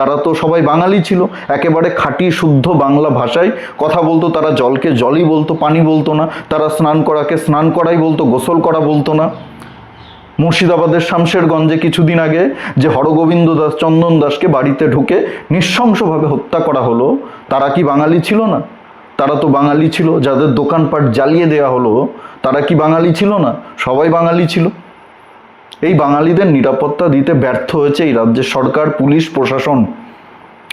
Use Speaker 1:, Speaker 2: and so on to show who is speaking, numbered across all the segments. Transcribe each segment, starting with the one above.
Speaker 1: তারা তো সবাই বাঙালি ছিল, একেবারে খাঁটি, শুদ্ধ বাংলা ভাষায় কথা বলতো, তারা জলকে জলই বলতো, পানি বলতো না, তারা স্নান করাকে স্নান করাই বলতো, গোসল করা বলতো না। মুর্শিদাবাদের শামশেরগঞ্জে কিছুদিন আগে যে হরগোবিন্দ দাস, চন্দন দাসকে বাড়িতে ঢুকে নৃশংসভাবে হত্যা করা হলো, তারা কি বাঙালি ছিল না? তারা তো বাঙালি ছিল, যাদের দোকানপাট জ্বালিয়ে দেওয়া হলো, তারা কি বাঙালি ছিল না? সবাই বাঙালি ছিল। এই বাঙালিদের নিরাপত্তা দিতে ব্যর্থ হয়েছে এই রাজ্যের সরকার পুলিশ প্রশাসন।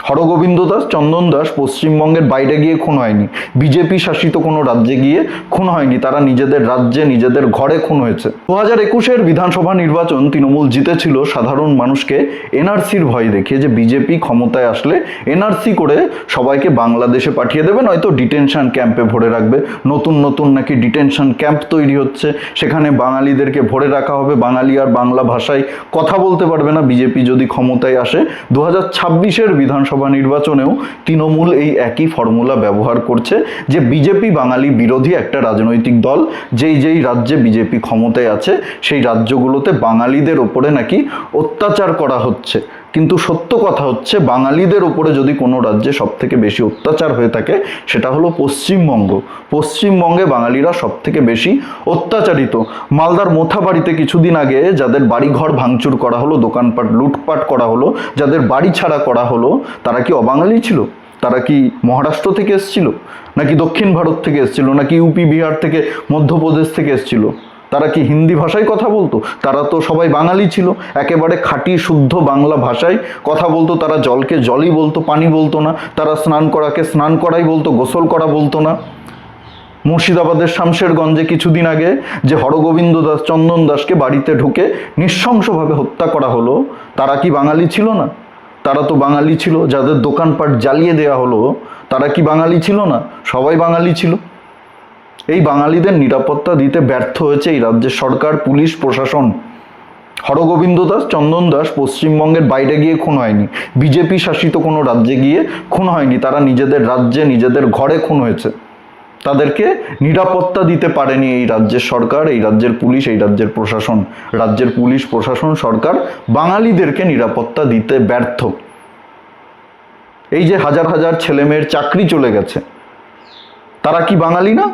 Speaker 1: হরগোবিন্দ দাস, চন্দন দাস পশ্চিমবঙ্গের বাইরে গিয়ে খুন হয়নি। বিজেপি শাসিত কোনো রাজ্যে গিয়ে খুন হয়নি, তারা নিজেদের রাজ্যে, নিজেদের ঘরে খুন হয়েছে। দু হাজার একুশের বিধানসভা নির্বাচন তৃণমূল জিতেছিল, সাধারণ মানুষকে এনআরসির ভয় দেখিয়ে যে বিজেপি ক্ষমতায় আসলে এনআরসি করে সবাইকে বাংলাদেশে পাঠিয়ে দেবে, নয়তো ডিটেনশন ক্যাম্পে ভরে রাখবে। নতুন নতুন নাকি ডিটেনশন ক্যাম্প তৈরি হচ্ছে, সেখানে বাঙালিদেরকে ভরে রাখা হবে। বাঙালি আর বাংলা ভাষায় কথা বলতে পারবে না, বিজেপি যদি ক্ষমতায় আসে। দু হাজার ছাব্বিশের বিধানসভা নির্বাচনেও তৃণমূল এই একই ফর্মুলা ব্যবহার করছে যে বিজেপি বাঙালি বিরোধী একটা রাজনৈতিক দল, যেই যেই রাজ্যে বিজেপি ক্ষমতায় আছে, সেই রাজ্যগুলোতে বাঙালিদের ওপরে নাকি অত্যাচার করা হচ্ছে। কিন্তু সত্য কথা হচ্ছে, বাঙালিদের উপরে যদি কোনো রাজ্যে সব থেকে বেশি অত্যাচার হয়ে থাকে, সেটা হলো পশ্চিমবঙ্গ। পশ্চিমবঙ্গে বাঙালিরা সব থেকে বেশি অত্যাচারিত। মালদার মোথাবাড়িতে কিছুদিন আগে যাদের বাড়িঘর ভাঙচুর করা হলো, দোকানপাট লুটপাট করা হলো, যাদের বাড়ি ছাড়া করা হলো, তারা কি অবাঙালি ছিল? তারা কি মহারাষ্ট্র থেকে এসেছিল? নাকি দক্ষিণ ভারত থেকে এসেছিল? নাকি ইউপি, বিহার থেকে মধ্যপ্রদেশ থেকে এসেছিল? তারা কি হিন্দি ভাষায় কথা বলতো? তারা তো সবাই বাঙালি ছিল। একেবারে খাঁটি, শুদ্ধ বাংলা ভাষায় কথা বলতো। তারা জলকে জলই বলতো, পানি বলতো না। তারা স্নান করাকে স্নান করাই বলতো, গোসল করা বলতো না। মুর্শিদাবাদের শামশেরগঞ্জে কিছুদিন আগে যে হরগোবিন্দ দাস, চন্দন দাসকে বাড়িতে ঢুকে নৃশংসভাবে হত্যা করা হলো, তারা কি বাঙালি ছিল না? তারা তো বাঙালি ছিল। যাদের দোকানপাট জ্বালিয়ে দেওয়া হলো, তারা কি বাঙালি ছিল না? সবাই বাঙালি ছিল। এই বাঙালিদের নিরাপত্তা দিতে ব্যর্থ হয়েছে এই রাজ্যের সরকার, পুলিশ, প্রশাসন। হরগোবিন্দ দাস, চন্দন দাস পশ্চিমবঙ্গের বাইরে গিয়ে খুন হয়নি। বিজেপি শাসিত কোনো রাজ্যে গিয়ে খুন হয়নি। তারা নিজেদের রাজ্যে, নিজেদের ঘরে খুন হয়েছে। তাদেরকে নিরাপত্তা দিতে পারেনি এই রাজ্যের সরকার, এই রাজ্যের পুলিশ, এই রাজ্যের প্রশাসন। রাজ্যের পুলিশ, প্রশাসন, সরকার বাঙালিদেরকে নিরাপত্তা দিতে ব্যর্থ। এই যে হাজার হাজার ছেলেমেয়ের চাকরি চলে গেছে, তারা কি বাঙালি না?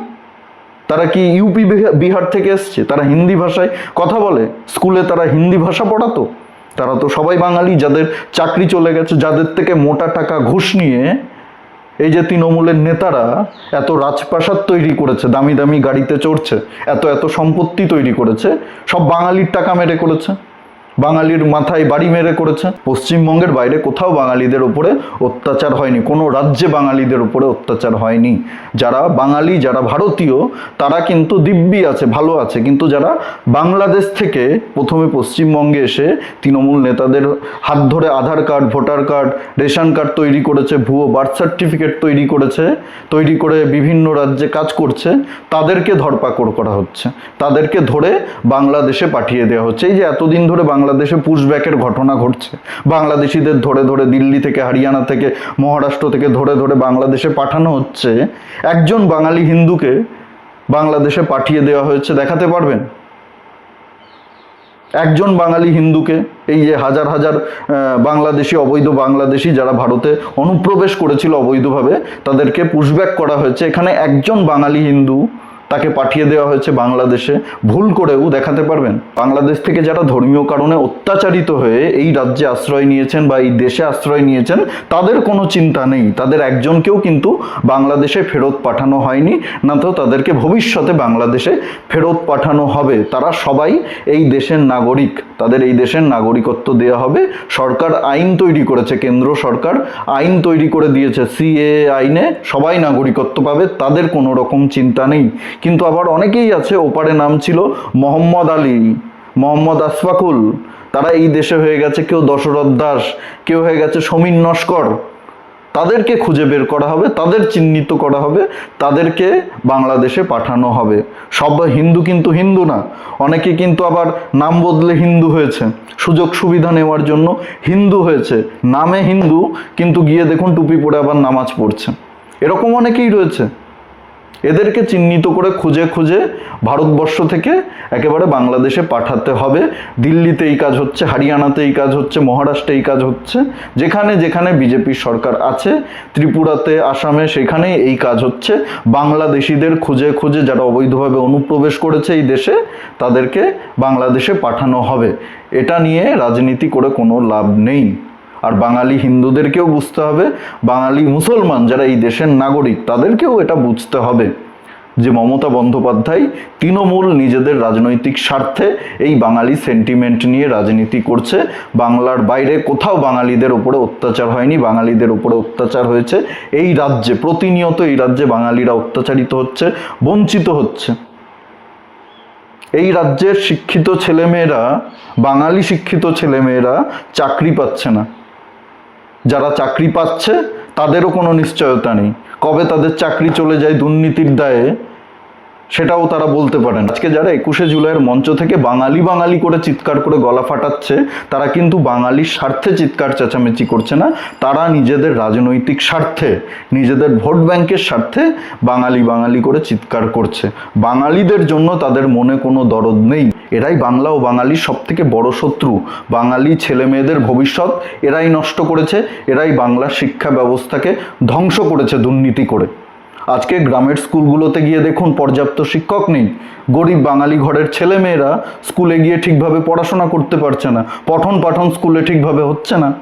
Speaker 1: তারা কি ইউপি বিহা- বিহার থেকে এসছে? তারা হিন্দি ভাষায় কথা বলে? স্কুলে তারা হিন্দি ভাষা পড়াতো? তারা তো সবাই বাঙালি, যাদের চাকরি চলে গেছে, যাদের থেকে মোটা টাকা ঘুষ নিয়ে এই যে তৃণমূলের নেতারা এত রাজপ্রাসাদ তৈরি করেছে, দামি দামি গাড়িতে চড়ছে, এত এত সম্পত্তি তৈরি করেছে, সব বাঙালির টাকা মেরে করেছে। বাঙালির মাথায় বাড়ি মেরে করেছে। পশ্চিমবঙ্গের বাইরে কোথাও বাঙালিদের ওপরে অত্যাচার হয়নি। কোনো রাজ্যে বাঙালিদের উপরে অত্যাচার হয়নি। যারা বাঙালি, যারা ভারতীয়, তারা কিন্তু দিব্যি আছে, ভালো আছে। কিন্তু যারা বাংলাদেশ থেকে প্রথমে পশ্চিমবঙ্গে এসে তৃণমূল নেতাদের হাত ধরে Aadhaar card, voter card, ration card তৈরি করেছে, ভুয়ো বার্থ সার্টিফিকেট তৈরি করেছে, তৈরি করে বিভিন্ন রাজ্যে কাজ করছে, তাদেরকে ধরপাকড় করা হচ্ছে। তাদেরকে ধরে বাংলাদেশে পাঠিয়ে দেওয়া হচ্ছে। এই যে এতদিন ধরে বাংলাদেশে পুশব্যাকের ঘটনা ঘটছে। বাংলাদেশিদের ধরে ধরে দিল্লি থেকে, হরিয়ানা থেকে, মহারাষ্ট্র থেকে ধরে ধরে বাংলাদেশে পাঠানো হচ্ছে। একজন বাঙালি হিন্দুকে বাংলাদেশে পাঠিয়ে দেওয়া হয়েছে, দেখাতে পারবেন? একজন বাঙালি হিন্দুকে, এই যে হাজার হাজার বাংলাদেশি, অবৈধ বাংলাদেশি যারা ভারতে অনুপ্রবেশ করেছিল অবৈধভাবে, তাদেরকে পুশব্যাক করা হয়েছে। এখানে একজন বাঙালি হিন্দু তাকে পাঠিয়ে দেওয়া হয়েছে বাংলাদেশে। ভুল করেও দেখাতে পারবেন। বাংলাদেশ থেকে যারা ধর্মীয় কারণে অত্যাচারিত হয়ে এই রাজ্যে আশ্রয় নিয়েছেন বা এই দেশে আশ্রয় নিয়েছেন, তাদের কোনো চিন্তা নেই। তাদের একজনকেও কিন্তু বাংলাদেশে ফেরত পাঠানো হয়নি, না তো তাদেরকে ভবিষ্যতে বাংলাদেশে ফেরত পাঠানো হবে। তারা সবাই এই দেশের নাগরিক। তাদের এই দেশের নাগরিকত্ব দেওয়া হবে। সরকার আইন তৈরি করেছে, কেন্দ্র সরকার আইন তৈরি করে দিয়েছে। সিএ আইনে সবাই নাগরিকত্ব পাবে, তাদের কোনো রকম চিন্তা নেই। কিন্তু আবার অনেকেই আছে, ওপারে নাম ছিল মোহাম্মদ আলী, মোহাম্মদ আসফাকুল। তারা এই দেশে হয়ে গেছে কেউ দশরথ দাস, কেউ হয়ে গেছে সমীর নস্কর। তাদেরকে খুঁজে বের করা হবে, তাদের চিহ্নিত করা হবে, তাদেরকে বাংলাদেশে পাঠানো হবে। সব হিন্দু কিন্তু হিন্দু না, অনেকে কিন্তু আবার নাম বদলে হিন্দু হয়েছে। সুযোগ সুবিধা নেওয়ার জন্য হিন্দু হয়েছে। নামে হিন্দু, কিন্তু গিয়ে দেখুন টুপি পরে আবার নামাজ পড়ছে। এরকম অনেকেই রয়েছে। এদেরকে চিহ্নিত করে খুঁজে খুঁজে ভারতবর্ষ থেকে একেবারে বাংলাদেশে পাঠাতে হবে। দিল্লিতে এই কাজ হচ্ছে, হরিয়ানাতে এই কাজ হচ্ছে, মহারাষ্ট্রে এই কাজ হচ্ছে। যেখানে যেখানে বিজেপির সরকার আছে, ত্রিপুরাতে, আসামে সেখানে এই কাজ হচ্ছে। বাংলাদেশিদের খুঁজে খুঁজে যারা অবৈধভাবে অনুপ্রবেশ করেছে এই দেশে, তাদেরকে বাংলাদেশে পাঠানো হবে। এটা নিয়ে রাজনীতি করে কোনো লাভ নেই। আর বাঙালি হিন্দুদেরকেও বুঝতে হবে, বাঙালি মুসলমান যারা এই দেশের নাগরিক, তাদেরকেও এটা বুঝতে হবে যে মমতা বন্দ্যোপাধ্যায় তৃণমূল নিজেদের রাজনৈতিক স্বার্থে এই বাঙালি সেন্টিমেন্ট নিয়ে রাজনীতি করছে। বাংলার বাইরে কোথাও বাঙালিদের উপরে অত্যাচার হয়নি, বাঙালিদের উপরে অত্যাচার হয়েছে। এই রাজ্যে, প্রতিনিয়ত এই রাজ্যে বাঙালিরা অত্যাচারিত হচ্ছে, বঞ্চিত হচ্ছে। এই রাজ্যের শিক্ষিত ছেলেমেয়েরা, বাঙালি শিক্ষিত ছেলেমেয়েরা চাকরি পাচ্ছে না। যারা চাকরি পাচ্ছে তাদেরও কোনো নিশ্চয়তা নেই। কবে তাদের চাকরি চলে যায় দুর্নীতির দায়ে সেটাও তারা বলতে পারেন। আজকে যারা একুশে জুলাইয়ের মঞ্চ থেকে বাঙালি বাঙালি করে চিৎকার করে গলা ফাটাচ্ছে, তারা কিন্তু বাঙালির স্বার্থে চিৎকার চেঁচামেচি করছে না। তারা নিজেদের রাজনৈতিক স্বার্থে, নিজেদের ভোট ব্যাংকের স্বার্থে বাঙালি বাঙালি করে চিৎকার করছে। বাঙালিদের জন্য তাদের মনে কোনো দরদ নেই। এরাই বাংলা ও বাঙালির সব থেকে বড় শত্রু। বাঙালি ছেলে মেয়েদের ভবিষ্যৎ এরাই নষ্ট করেছে, এরাই বাংলার শিক্ষা ব্যবস্থাকে ধ্বংস করেছে দুর্নীতি করে। আজকে গ্রামের স্কুলগুলোতে গিয়ে দেখুন পর্যাপ্ত শিক্ষক নেই। গরিব বাঙালি ঘরের ছেলে মেয়েরা স্কুলে গিয়ে ঠিকভাবে পড়াশোনা করতে পারছে না। পঠন পাঠন স্কুলে ঠিকভাবে হচ্ছে না।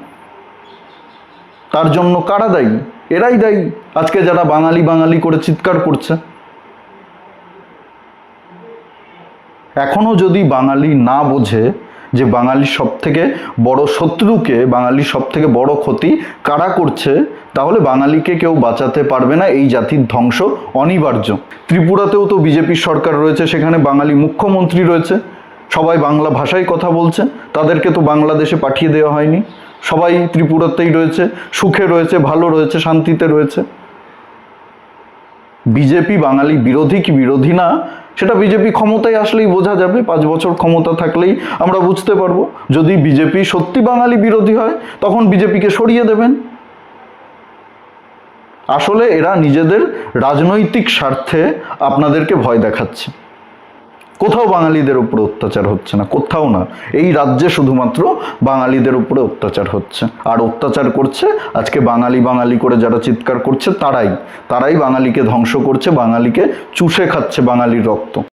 Speaker 1: তার জন্য কারা দায়ী? এরাই দায়ী। আজকে যারা বাঙালি বাঙালি করে চিৎকার করছে। এখনও যদি বাঙালি না বোঝে যে বাঙালির সব থেকে বড় শত্রুকে, বাঙালির সবথেকে বড় ক্ষতি কারা করছে, তাহলে বাঙালিকে কেউ বাঁচাতে পারবে না, এই জাতির ধ্বংস অনিবার্য। ত্রিপুরাতেও তো বিজেপির সরকার রয়েছে, সেখানে বাঙালি মুখ্যমন্ত্রী রয়েছে। সবাই বাংলা ভাষায় কথা বলছে, তাদেরকে তো বাংলাদেশে পাঠিয়ে দেওয়া হয়নি। সবাই ত্রিপুরাতেই রয়েছে, সুখে রয়েছে, ভালো রয়েছে, শান্তিতে রয়েছে। বিজেপি বাঙালি বিরোধী কি বিরোধী না সেটা বিজেপি ক্ষমতায় আসলেই বোঝা যাবে, পাঁচ বছর ক্ষমতা থাকলেই আমরা বুঝতে পারব। যদি বিজেপি সত্যি বাঙালি বিরোধী হয়, তখন বিজেপিকে সরিয়ে দেবেন। আসলে এরা নিজেদের রাজনৈতিক স্বার্থে আপনাদেরকে ভয় দেখাচ্ছে। কোথাও বাঙালিদের উপরে অত্যাচার হচ্ছে না, কোথাও না। এই রাজ্যে শুধুমাত্র বাঙালিদের উপরে অত্যাচার হচ্ছে। আর অত্যাচার করছে, আজকে বাঙালি বাঙালি করে যারা চিৎকার করছে, তারাই। তারাই বাঙালিকে ধ্বংস করছে, বাঙালিকে চুষে খাচ্ছে বাঙালির রক্ত।